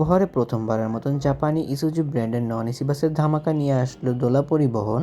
বহরে প্রথমবারের মতন জাপানি ইসুজু ব্র্যান্ডের নন এসি বাসের ধামাকা নিয়ে আসলো দোলা পরিবহন।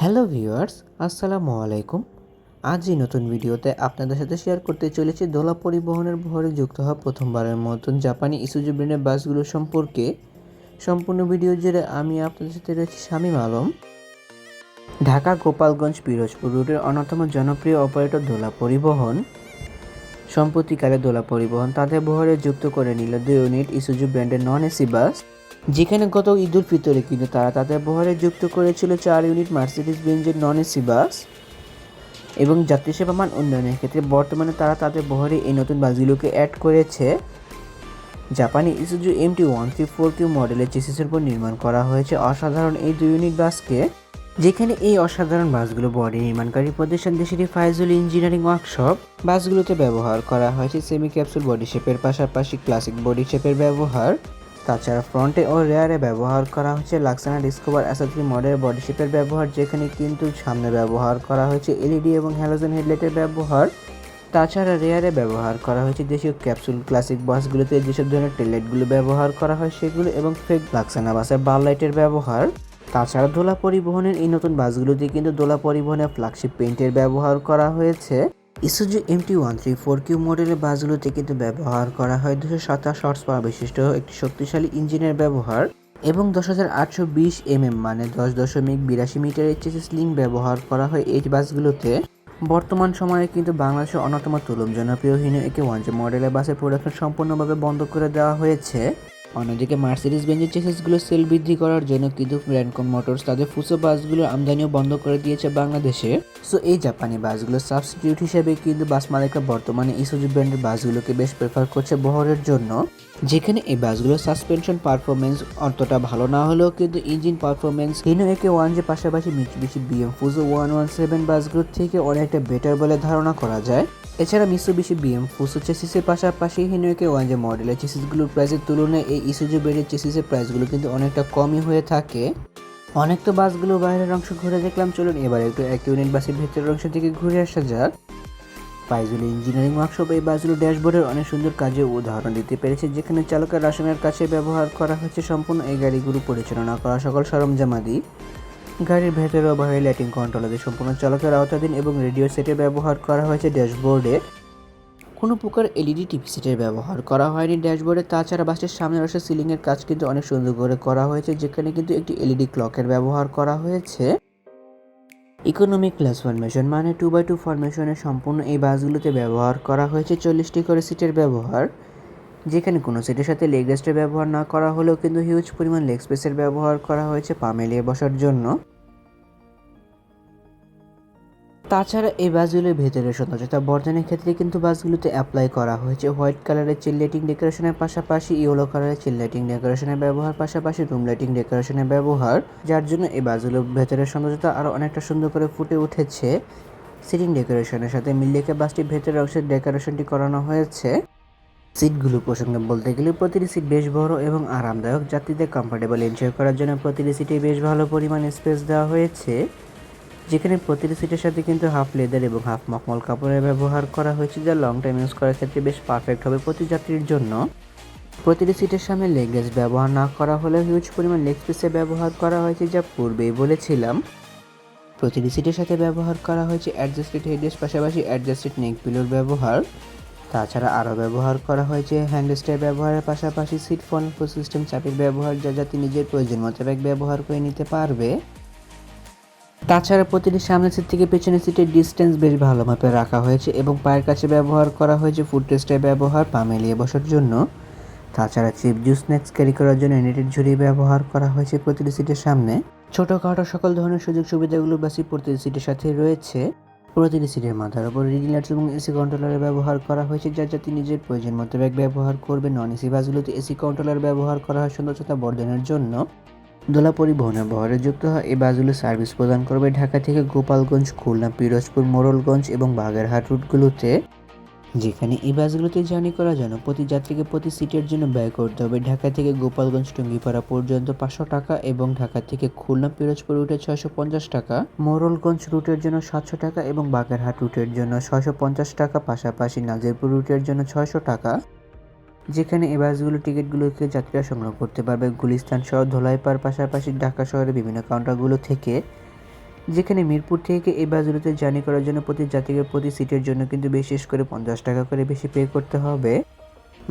হ্যালো ভিউয়ার্স আসসালামু আলাইকুম। আজ এই নতুন ভিডিওতে আপনাদের সাথে শেয়ার করতে চলেছি দোলা পরিবহনের বহরে যুক্ত হওয়া প্রথমবারের মতন জাপানি ইসুজু ব্র্যান্ডের বাসগুলো সম্পর্কে। সম্পূর্ণ ভিডিও জুড়ে আমি আপনাদের সাথে রয়েছি শামীম আলম। ঢাকা গোপালগঞ্জ পিরোজপুর রুটের অন্যতম জনপ্রিয় অপারেটর দোলা পরিবহন। সম্প্রতিকালে দোলা পরিবহন তাদের বহরে যুক্ত করে নিল দুই ইউনিট ইসুজু ব্র্যান্ডের নন এসি বাস, যেখানে গত ঈদ উল ফিতরে কিন্তু তারা তাদের বহরে যুক্ত করেছিল চার ইউনিট মার্সিডিস বেঞ্জের নন এসি বাস এবং যাত্রী সেবা মান উন্নয়নের ক্ষেত্রে বর্তমানে তারা তাদের বহরে এই নতুন বাসগুলোকে অ্যাড করেছে। জাপানি Isuzu MT one three four Q মডেলের চেসিসের উপর নির্মাণ করা হয়েছে। অসাধারণ এই দুই ইউনিট বাসকে যেখানে এই অসাধারণ বাসগুলো বডি নির্মাণকারী প্রতিষ্ঠান দেশেরই ফাইজুল ইঞ্জিনিয়ারিং ওয়ার্কশপ। বাসগুলোতে ব্যবহার করা হয়েছে সেমি ক্যাপসুল বডি শেপের পাশাপাশি ক্লাসিক বডি শেপের ব্যবহার। তাছাড়া ফ্রন্টে ও রেয়ারে ব্যবহার করা হয়েছে লাক্সানা ডিসকভার অ্যাসাথ্রি মডেলের বডি শেপের ব্যবহার, যেখানে কিন্তু সামনে ব্যবহার করা হয়েছে এলইডি এবং হ্যালোজেন হেডলাইটের ব্যবহার। তাছাড়া রেয়ারে ব্যবহার করা হয়েছে দেশীয় ক্যাপসুল ক্লাসিক বাসগুলোতে যেসব ধরনের টেললাইটগুলো ব্যবহার করা হয় সেগুলো এবং ফেক লাক্সানা বাসের বাল লাইটের ব্যবহার। তাছাড়া দোলা পরিবহনের এই নতুন বাসগুলোতে কিন্তু দোলা পরিবহনের ফ্ল্যাগশিপ পেইন্টের ব্যবহার করা হয়েছে। Isuzu MT one three four Q মডেলের বাসগুলোতে কিন্তু ব্যবহার করা হয়। দুশো সাতাশ হর্স পাওয়ার বিশিষ্ট একটি শক্তিশালী ইঞ্জিনের ব্যবহার এবং দশ হাজার আটশো বিশ এম এম মানে দশ দশমিক বিরাশি মিটার এইচএসএস লিঙ্ক ব্যবহার করা হয় এই বাসগুলোতে। বর্তমান সময়ে কিন্তু বাংলাদেশের অন্যতম তুলম জনপ্রিয় হিনো একে ওয়ান মডেলের বাসের প্রোডাকশন সম্পূর্ণভাবে বন্ধ করে দেওয়া হয়েছে। অন্যদিকে মার্সিডিস বেঞ্জের চেসিসগুলো সেল বৃদ্ধি করার জন্য কিন্তু র্যানকন মোটরস তাদের ফুসো বাসগুলোর আমদানিও বন্ধ করে দিয়েছে বাংলাদেশে। সো এই জাপানি বাসগুলো সাবস্টিটিউট হিসেবে কিন্তু বাস মালিকরা বর্তমানে ইসুজু ব্র্যান্ডের বাসগুলোকে বেশ প্রেফার করছে বহরের জন্য। যেখানে এই বাসগুলোর সাসপেনশন পারফরমেন্স অতটা ভালো না হলেও কিন্তু engine performance Hino AK one J পাশাপাশি Mitsubishi BM Fuso one one seven বাসগুলোর থেকে অনেকটা বেটার বলে ধারণা করা যায়। এছাড়া মিসুবিশি বিএম ফুসো চেসিসের পাশাপাশি হিনোকে ওয়ান যে মডেলের চেসিসগুলোর প্রাইসের তুলনায় এই ইসুজু বেডের চেসিসের প্রাইসগুলো কিন্তু অনেকটা কমই হয়ে থাকে। অনেক তো বাসগুলো বাইরের অংশ ঘুরে দেখলাম, চলুন এবার একটু এক ইউনিট বাসের ভেতরের অংশ থেকে ঘুরে আসা যাক। ফাইজুল ইঞ্জিনিয়ারিং ওয়ার্কশপ এই বাসগুলো ড্যাশবোর্ডের অনেক সুন্দর কাজে উদাহরণ দিতে পেরেছে, যেখানে চালকের রাশনের কাছে ব্যবহার করা হয়েছে সম্পূর্ণ এই গাড়িগুলো পরিচালনা করা সকল সরঞ্জামাদি। গাড়ির ভেতরে ওভারহেড লাইটিং কন্ট্রোলাদের সম্পূর্ণ চালকের আওতাধীন এবং রেডিও সেটে ব্যবহার করা হয়েছে ড্যাশবোর্ডে। কোনো প্রকার এলইডি, টিভি সেটের ব্যবহার করা হয়নি ড্যাশবোর্ডে। তাছাড়া বাসের সামনে রয়েছে সিলিংয়ের কাজ কিন্তু অনেক সুন্দর করে করা হয়েছে, যেখানে কিন্তু একটি এলইডি ক্লকের ব্যবহার করা হয়েছে। ইকোনমিক ক্লাস ফরমেশন মানে টু বাই টু ফরমেশনের সম্পূর্ণ এই বাসগুলোতে ব্যবহার করা হয়েছে, চল্লিশটি করে সিটের ব্যবহার। যেখানে কোনো সিটের সাথে লেগ রেস্টের ব্যবহার না করা হলেও কিন্তু হিউজ পরিমাণ লেগ স্পেসের ব্যবহার করা হয়েছে পা মেলিয়ে বসার জন্য। তাছাড়া এই বাসগুলোর ভেতরে সৌন্দর্যতা বর্ধনের ক্ষেত্রে কিন্তু বাসগুলোতে অ্যাপ্লাই করা হয়েছে। হোয়াইট কালারের চিল লাইটিং ডেকোরেশনের পাশাপাশি ইয়েলো কালারের চিল লাইটিং ডেকোরেশনের ব্যবহার, পাশাপাশি রুম লাইটিং ডেকোরেশনের ব্যবহার, যার জন্য এই বাসগুলোর ভেতরের সৌন্দর্যতা আরও অনেকটা সুন্দর করে ফুটে উঠেছে। সিটিং ডেকোরেশনের সাথে মিল বাসটির ভেতরের অংশের ডেকোরেশনটি করানো হয়েছে। সিটগুলো প্রসঙ্গে বলতে গেলে প্রতিটি সিট বেশ বড় এবং আরামদায়ক। যাত্রীদের কমফোর্টেবল এনজয় করার জন্য প্রতিটি সিটে বেশ ভালো পরিমাণ স্পেস দেওয়া হয়েছে। যেখানে প্রতিটি সিটের সাথে কিন্তু হাফ লেদার এবং হাফ মখমল কাপড়ের ব্যবহার করা হয়েছে, যা লং টাইম ইউজ করার ক্ষেত্রে বেশ পারফেক্ট হবে প্রতি যাত্রীর জন্য। প্রতিটি সিটের সামনে লেগ ব্যবহার না করা হলেও হিউজ পরিমাণ লেগ স্পেসে ব্যবহার করা হয়েছে, যা পূর্বেই বলেছিলাম। প্রতিটি সিটের সাথে ব্যবহার করা হয়েছে অ্যাডজাস্টেড হেডরেস্ট পাশাপাশি অ্যাডজাস্টেড নেক পিলোর ব্যবহার। তাছাড়া আরও ব্যবহার করা হয়েছে হ্যান্ডস্টার ব্যবহারের পাশাপাশি সিট ফোন সিস্টেম চাপের ব্যবহার, যা যাতে নিজের প্রয়োজন মোতাবেক ব্যবহার করে নিতে পারবে। তাছাড়া প্রতিটি সামনের সিট থেকে পেছনের সিটের ডিস্টেন্স বেশ ভালো মাপে রাখা হয়েছে এবং পায়ের কাছে ব্যবহার করা হয়েছে ফুড টেস্টের ব্যবহার, পা মেলিয়ে বসার জন্য। তাছাড়া চিপ জুস স্ন্যাক্স ক্যারি করার জন্য নেটের ঝুড়ি ব্যবহার করা হয়েছে প্রতিটি সিটের সামনে। ছোটোখাটো সকল ধরনের সুযোগ সুবিধাগুলো বাসি প্রতিটি সিটের সাথে রয়েছে। প্রতিটি সিটের মাথার উপর রিডিং এবং এসি কন্ট্রোলারের ব্যবহার করা হয়েছে যা যাতে নিজের প্রয়োজন মোতাবেক ব্যবহার করবে। নন এসি বাসগুলোতে এসি কন্ট্রোলার ব্যবহার করা হয় সৌন্দর্যতা বর্ধনের জন্য। দোলা পরিবহনের বহরে যুক্ত হয়। এই বাসগুলো সার্ভিস প্রদান করবে ঢাকা থেকে গোপালগঞ্জ, খুলনা, পিরোজপুর, মোড়লগঞ্জ এবং বাগেরহাট রুটগুলোতে, যেখানে এই বাসগুলোতে জার্নি করার জন্য প্রতি যাত্রীকে প্রতি সিটের জন্য ব্যয় করতে হবে। ঢাকা থেকে গোপালগঞ্জ টুঙ্গিপাড়া পর্যন্ত পাঁচশো টাকা এবং ঢাকা থেকে খুলনা, পিরোজপুর রুটে ছয়শো পঞ্চাশ টাকা মোরলগঞ্জ রুটের জন্য সাতশো টাকা এবং বাগেরহাট রুটের জন্য ছয়শো পঞ্চাশ টাকা, পাশাপাশি নাজিরপুর রুটের জন্য ছয়শো টাকা। যেখানে এই বাসগুলো টিকিটগুলোকে যাত্রীরা সংগ্রহ করতে পারবে। গুলিস্তান সহ ধোলাইপাড় পাশাপাশি ঢাকা শহরের বিভিন্ন কাউন্টারগুলো থেকে। যেখানে মিরপুর থেকে এই বাসগুলোতে জার্নি করার জন্য প্রতি যাত্রীকে প্রতি সিটের জন্য কিন্তু বিশেষ করে পঞ্চাশ টাকা করে বেশি পে করতে হবে।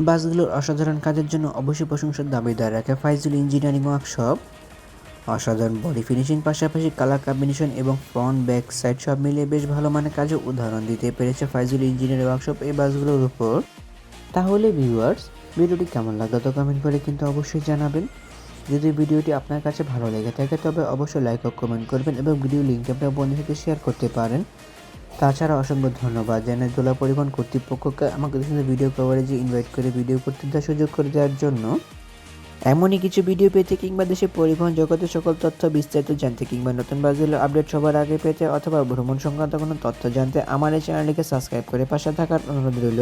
বাসগুলোর অসাধারণ কাজের জন্য অবশ্যই প্রশংসার দাবিদার রাখে ফাইজুল ইঞ্জিনিয়ারিং ওয়ার্কশপ অসাধারণ বডি ফিনিশিং পাশাপাশি কালার কম্বিনেশন এবং ফ্রন্ট ব্যাক সাইড সব মিলিয়ে বেশ ভালো মানের কাজে উদাহরণ দিতে পেরেছে ফাইজুল ইঞ্জিনিয়ারিং ওয়ার্কশপ এই বাসগুলোর উপর। তাহলে ভিউয়ার্স ভিডিওটি কেমন লাগল তো কমেন্ট করে কিন্তু অবশ্যই জানাবেন। যদি ভিডিওটি আপনার কাছে ভালো লেগে থাকে, তবে অবশ্যই লাইক ও কমেন্ট করবেন এবং ভিডিও লিঙ্ক আপনার বন্ধুদের সাথে শেয়ার করতে পারেন। তাছাড়া অসংখ্য ধন্যবাদ। জানাই দোলা পরিবহন কর্তৃপক্ষকে আমাকে সুন্দর ভিডিও কভারেজে ইনভাইট করে ভিডিও করতে দেওয়ার সুযোগ করে দেওয়ার জন্য। এমনই কিছু ভিডিও পেতে কিংবা দেশের পরিবহন জগতের সকল তথ্য বিস্তারিত জানতে কিংবা নতুন বাসগুলোর আপডেট সবার আগে পেতে অথবা ভ্রমণ সংক্রান্ত কোনো তথ্য জানতে আমার এই চ্যানেলটিকে সাবস্ক্রাইব করে পাশে থাকার অনুরোধ রইল।